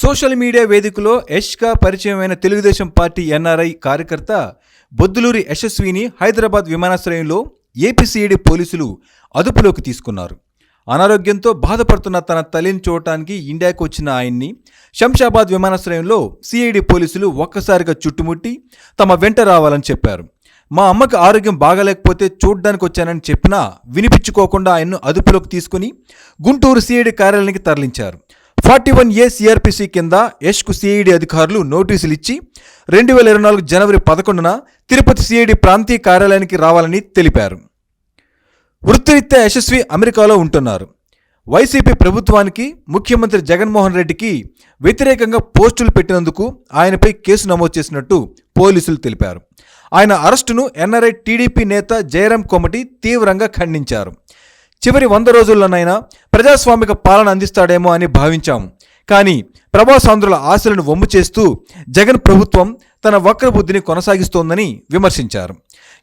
Social media వేదికలో యష్గా పరిచయమైన Telugu Desam party NRI కార్యకర్త బొద్దులూరి యశస్విని హైదరాబాద్ విమానాశ్రయంలో ఏపీసీఈడి పోలీసులు అదుపులోకి తీసుకున్నారు. అనారోగ్యంతో బాధపడుతున్న తన తల్లిని చూడటానికి ఇండియాకు వచ్చిన ఆయన్ని శంషాబాద్ విమానాశ్రయంలో సిఐడి పోలీసులు ఒక్కసారిగా చుట్టుముట్టి తమ వెంట రావాలని చెప్పారు. మా అమ్మకి ఆరోగ్యం బాగాలేకపోతే చూడ్డానికి వచ్చానని చెప్పినా వినిపించుకోకుండా ఆయన్ను అదుపులోకి తీసుకుని గుంటూరు సిఐడి కార్యాలయానికి తరలించారు. ఫార్టీ వన్ ఏ సిఆర్పిసి కింద యష్కు సిఐడి అధికారులు నోటీసులు ఇచ్చి రెండు వేల ఇరవై నాలుగు జనవరి పదకొండున తిరుపతి సిఐడి ప్రాంతీయ కార్యాలయానికి రావాలని తెలిపారు. వృత్తిరీత్యా యశస్వి అమెరికాలో ఉంటున్నారు. వైసీపీ ప్రభుత్వానికి ముఖ్యమంత్రి జగన్మోహన్ రెడ్డికి వ్యతిరేకంగా పోస్టులు పెట్టినందుకు ఆయనపై కేసు నమోదు చేసినట్టు పోలీసులు తెలిపారు. ఆయన అరెస్టును ఎన్ఆర్ఐ టీడీపీ నేత జయరాం కొమటి తీవ్రంగా ఖండించారు. చివరి వంద రోజుల్లోనైనా ప్రజాస్వామిక పాలన అందిస్తాడేమో అని భావించాం. కానీ ప్రభాసాంధ్రుల ఆశలను వమ్ము చేస్తూ జగన్ ప్రభుత్వం తన వక్రబుద్ధిని కొనసాగిస్తోందని విమర్శించారు.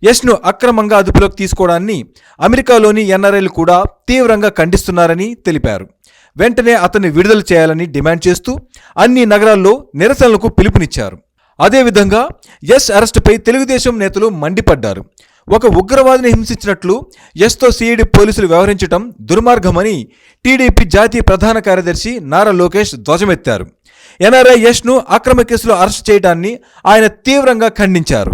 యష్ను అక్రమంగా అదుపులోకి తీసుకోవడాన్ని అమెరికాలోని ఎన్ఆర్ఐలు కూడా తీవ్రంగా ఖండిస్తున్నారని తెలిపారు. వెంటనే అతన్ని విడుదల చేయాలని డిమాండ్ చేస్తూ అన్ని నగరాల్లో నిరసనలకు పిలుపునిచ్చారు. అదేవిధంగా యష్ అరెస్టుపై తెలుగుదేశం నేతలు మండిపడ్డారు. ఒక ఉగ్రవాదిని హింసించినట్లు ఎస్తో సిఐడి పోలీసులు వ్యవహరించడం దుర్మార్గమని టీడీపీ జాతీయ ప్రధాన కార్యదర్శి నారా లోకేష్ ధ్వజమెత్తారు. ఎన్ఆర్ఐ యష్ను అక్రమ కేసులో అరెస్ట్ చేయడాన్ని ఆయన తీవ్రంగా ఖండించారు.